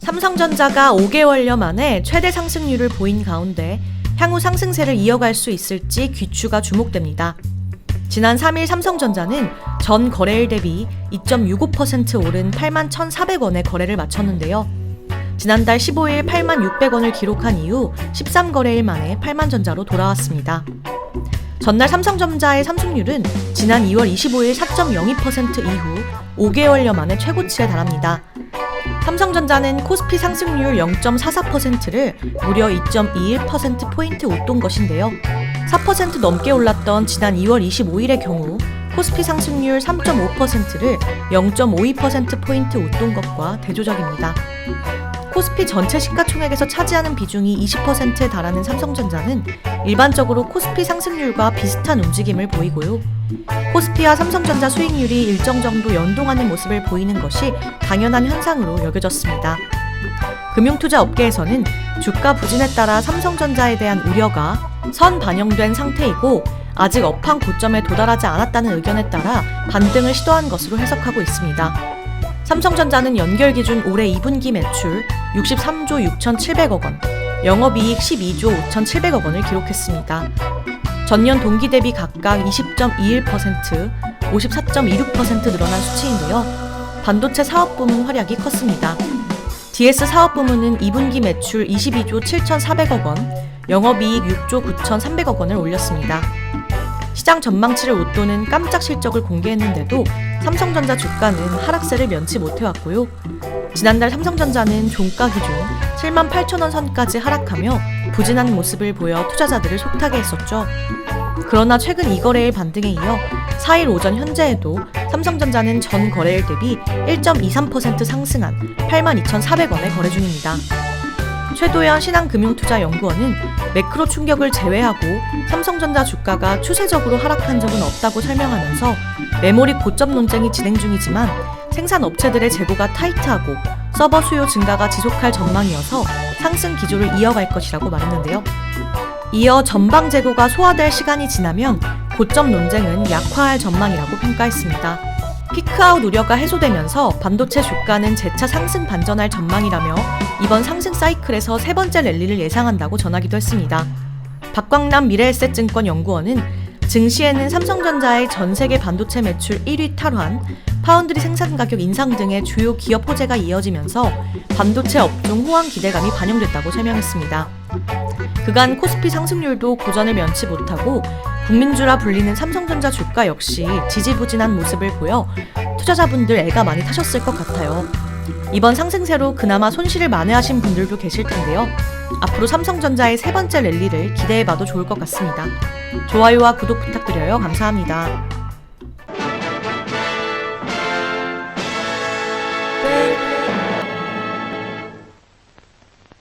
삼성전자가 5개월여 만에 최대 상승률을 보인 가운데 향후 상승세를 이어갈 수 있을지 귀추가 주목됩니다. 지난 3일 삼성전자는 전 거래일 대비 2.65% 오른 8만 1,400원에 거래를 마쳤는데요. 지난달 15일 8만 600원을 기록한 이후 13거래일 만에 8만 전자로 돌아왔습니다. 전날 삼성전자의 상승률은 지난 2월 25일 4.02% 이후 5개월여 만에 최고치에 달합니다. 삼성전자는 코스피 상승률 0.44%를 무려 2.21%포인트 웃돈 것인데요. 4% 넘게 올랐던 지난 2월 25일의 경우 코스피 상승률 3.5%를 0.52%포인트 웃돈 것과 대조적입니다. 코스피 전체 시가총액에서 차지하는 비중이 20%에 달하는 삼성전자는 일반적으로 코스피 상승률과 비슷한 움직임을 보이고요. 코스피와 삼성전자 수익률이 일정 정도 연동하는 모습을 보이는 것이 당연한 현상으로 여겨졌습니다. 금융투자 업계에서는 주가 부진에 따라 삼성전자에 대한 우려가 선 반영된 상태이고 아직 업황 고점에 도달하지 않았다는 의견에 따라 반등을 시도한 것으로 해석하고 있습니다. 삼성전자는 연결 기준 올해 2분기 매출 63조 6,700억 원, 영업이익 12조 5,700억 원을 기록했습니다. 전년 동기 대비 각각 20.21%, 54.26% 늘어난 수치인데요. 반도체 사업 부문 활약이 컸습니다. DS 사업 부문은 2분기 매출 22조 7,400억 원, 영업이익 6조 9,300억 원을 올렸습니다. 시장 전망치를 웃도는 깜짝 실적을 공개했는데도 삼성전자 주가는 하락세를 면치 못해왔고요. 지난달 삼성전자는 종가 기준 7만 8천 원 선까지 하락하며 부진한 모습을 보여 투자자들을 속타게 했었죠. 그러나 최근 이 거래일 반등에 이어 4일 오전 현재에도 삼성전자는 전 거래일 대비 1.23% 상승한 82,400원에 거래 중입니다. 최도현 신한금융투자연구원은 매크로 충격을 제외하고 삼성전자 주가가 추세적으로 하락한 적은 없다고 설명하면서 메모리 고점 논쟁이 진행 중이지만 생산 업체들의 재고가 타이트하고 서버 수요 증가가 지속할 전망이어서 상승 기조를 이어갈 것이라고 말했는데요. 이어 전방 재고가 소화될 시간이 지나면 고점 논쟁은 약화할 전망이라고 평가했습니다. 피크아웃 우려가 해소되면서 반도체 주가는 재차 상승 반전할 전망이라며 이번 상승 사이클에서 세 번째 랠리를 예상한다고 전하기도 했습니다. 박광남 미래에셋증권 연구원은 증시에는 삼성전자의 전 세계 반도체 매출 1위 탈환, 파운드리 생산 가격 인상 등의 주요 기업 호재가 이어지면서 반도체 업종 호황 기대감이 반영됐다고 설명했습니다. 그간 코스피 상승률도 고전을 면치 못하고 국민주라 불리는 삼성전자 주가 역시 지지부진한 모습을 보여 투자자분들 애가 많이 타셨을 것 같아요. 이번 상승세로 그나마 손실을 만회하신 분들도 계실 텐데요. 앞으로 삼성전자의 세 번째 랠리를 기대해봐도 좋을 것 같습니다. 좋아요와 구독 부탁드려요. 감사합니다.